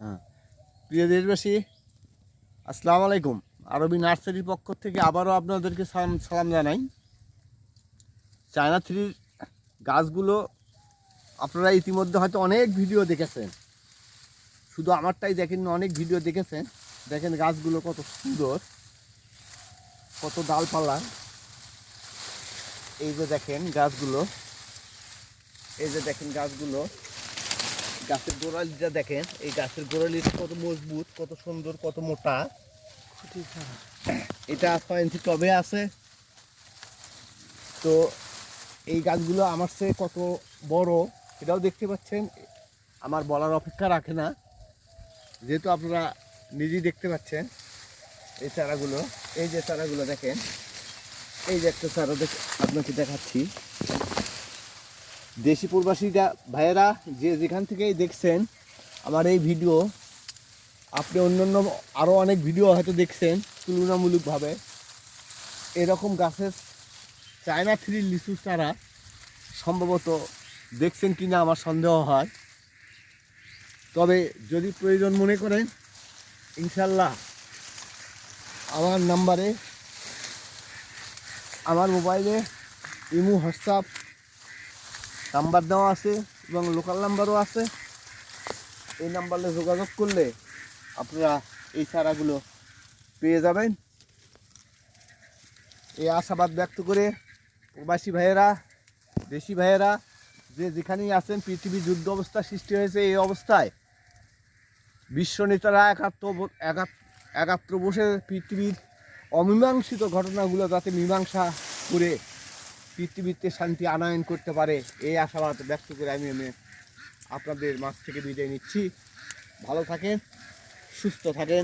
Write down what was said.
হ্যাঁ। প্রিয় দেশবাসী, আসসালামু আলাইকুম। আরবি নার্সারির পক্ষ থেকে আবারও আপনাদেরকে সালাম সালাম জানাই। চায়না থ্রির গাছগুলো আপনারা ইতিমধ্যে হয়তো অনেক ভিডিও দেখেছেন। শুধু আমারটাই দেখেন অনেক ভিডিও দেখেছেন। দেখেন গাছগুলো কত সুন্দর, কত ডালপালা। এই যে দেখেন গাছগুলো, এই যে দেখেন গাছগুলো। গাছের গোড়ালিটা দেখেন, এই গাছের গোড়ালিটা কত মজবুত, কত সুন্দর, কত মোটা। এটা ছয় ইঞ্চি টবে আছে। তো এই গাছগুলো আমার চেয়ে কত বড়, এটাও দেখতে পাচ্ছেন। আমার বলার অপেক্ষা রাখে না। যেহেতু আপনারা নিজেই দেখতে পাচ্ছেন এই চারাগুলো, এই যে চারাগুলো দেখেন, এই যে একটা চারা দেখ আপনাকে দেখাচ্ছি। দেশি প্রবাসীরা, ভাইয়েরা, যে যেখান থেকেই দেখছেন আমার এই ভিডিও, আপনি অন্যান্য আরও অনেক ভিডিও হয়তো দেখছেন তুলনামূলকভাবে। এরকম গাছের চায়না থ্রি লিচু চারা সম্ভবত দেখছেন কি না আমার সন্দেহ হয়। তবে যদি প্রয়োজন মনে করেন, ইনশাল্লাহ আমার নাম্বারে, আমার মোবাইলে ইমু, হোয়াটসঅ্যাপ নাম্বার দেওয়া আছে এবং লোকাল নাম্বারও আছে। এই নাম্বারে যোগাযোগ করলে আপনারা এই চারাগুলো পেয়ে যাবেন। এই আশাবাদ ব্যক্ত করে প্রবাসী ভাইয়েরা, দেশি ভাইয়েরা, যে যেখানেই আছেন পৃথিবী যুদ্ধ অবস্থা সৃষ্টি হয়েছে এই অবস্থায়। বিশ্ব নেতারা একাত্ম একাত- একাত্র বসে পৃথিবীর অমীমাংসিত ঘটনাগুলো যাতে মীমাংসা করে পৃথিবীতে শান্তি আনায়ন করতে পারে, এই আশাবাদ ব্যক্ত করে আমি আমি আপনাদের মাছ থেকে বিদায় নিচ্ছি। ভালো থাকেন, সুস্থ থাকেন।